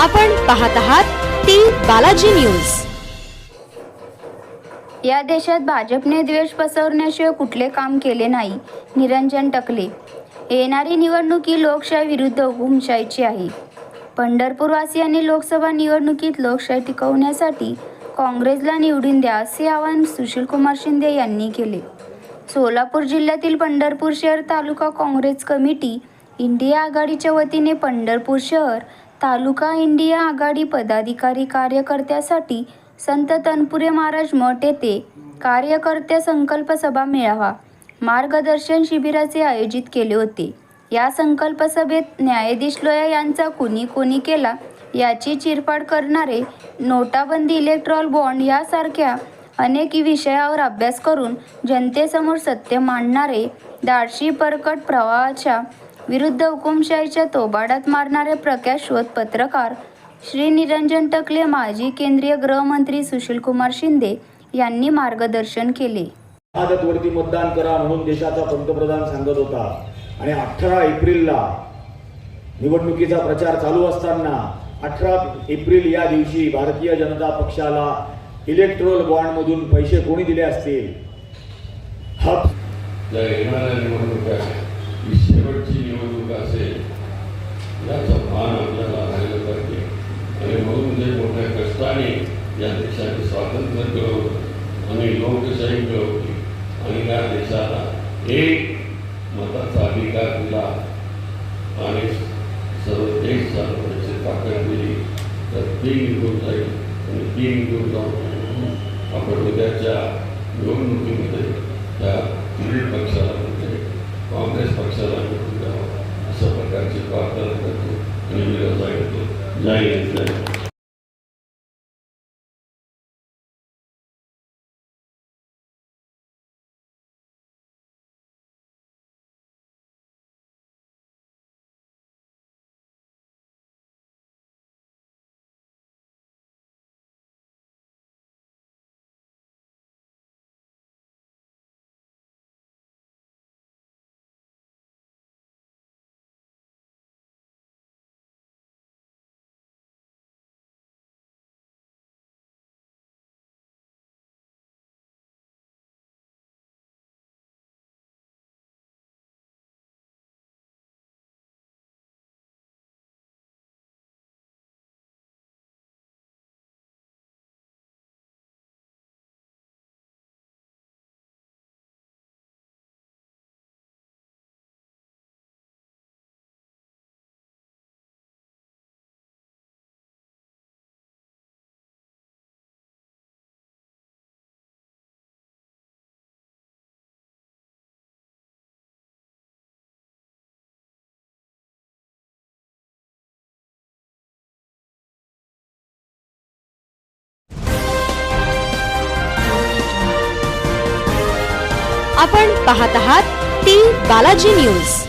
आपण पाहत आहात टी बालाजी न्यूज. या देशात भाजपने द्वेष पसरवण्याशिवाय कुठले काम केले नाही निरंजन टकले. येणारी निवडणूक ही लोकशाही विरुद्ध हुकुमशाहीची आहे. पंढरपूरवासियांनी लोकसभा निवडणुकीत लोकशाही टिकवण्यासाठी काँग्रेसला निवडून द्या असे आवाहन सुशीलकुमार शिंदे यांनी केले. सोलापूर जिल्ह्यातील पंढरपूर शहर तालुका काँग्रेस कमिटी इंडिया आघाडीच्या वतीने पंढरपूर शहर तालुका इंडिया आघाडी पदाधिकारी कार्यकर्त्यासाठी संत तनपुरे महाराज मठ येथे कार्यकर्त्या संकल्प सभा मेळावा मार्गदर्शन शिबिराचे आयोजित केले होते. या संकल्प सभेत न्यायाधीश लोया यांचा कुणी कोणी केला याची चिरफाड करणारे नोटाबंदी इलेक्ट्रॉल बॉन्ड यासारख्या अनेक विषयावर अभ्यास करून जनतेसमोर सत्य मांडणारे दाडशी परकट प्रवाहाच्या विरुद्ध हुकुमशाहीच्या तोबाडात मारणारे प्रकाश शोध पत्रकार श्री निरंजन टकले माजी केंद्रीय गृहमंत्री सुशीलकुमार शिंदे यांनी मार्गदर्शन केले. वरती मतदान करा म्हणून देशाचा पंतप्रधान सांगत होता. आणि अठरा एप्रिलला निवडणुकीचा प्रचार चालू असताना अठरा एप्रिल या दिवशी भारतीय जनता पक्षाला इलेक्ट्रोल बॉन्ड मधून पैसे कोणी दिले असतील? हा ज्या येणाऱ्या निवडणुका ही शेवटची निवडणूक असेल याचं भान आपल्याला राहिलं पाहिजे. आणि म्हणून जे मोठ्या कष्टाने या देशाचे स्वातंत्र्य मिळवलं आणि लोकशाही मिळवली आणि या देशाला एक मताचा अधिकार दिला आणि सर्व देश सर्वांची ताकद दिली. तर ती निघून जाईल आणि ती निघून जाऊन आपण उद्याच्या निवडणुकीमध्ये त्या तिन्ही पक्षाला म्हणजे काँग्रेस पक्षाला निवडून द्यावं. अशा प्रकारची प्रार्थना करतो आणि आपण पाहत आहात टी बालाजी न्यूज.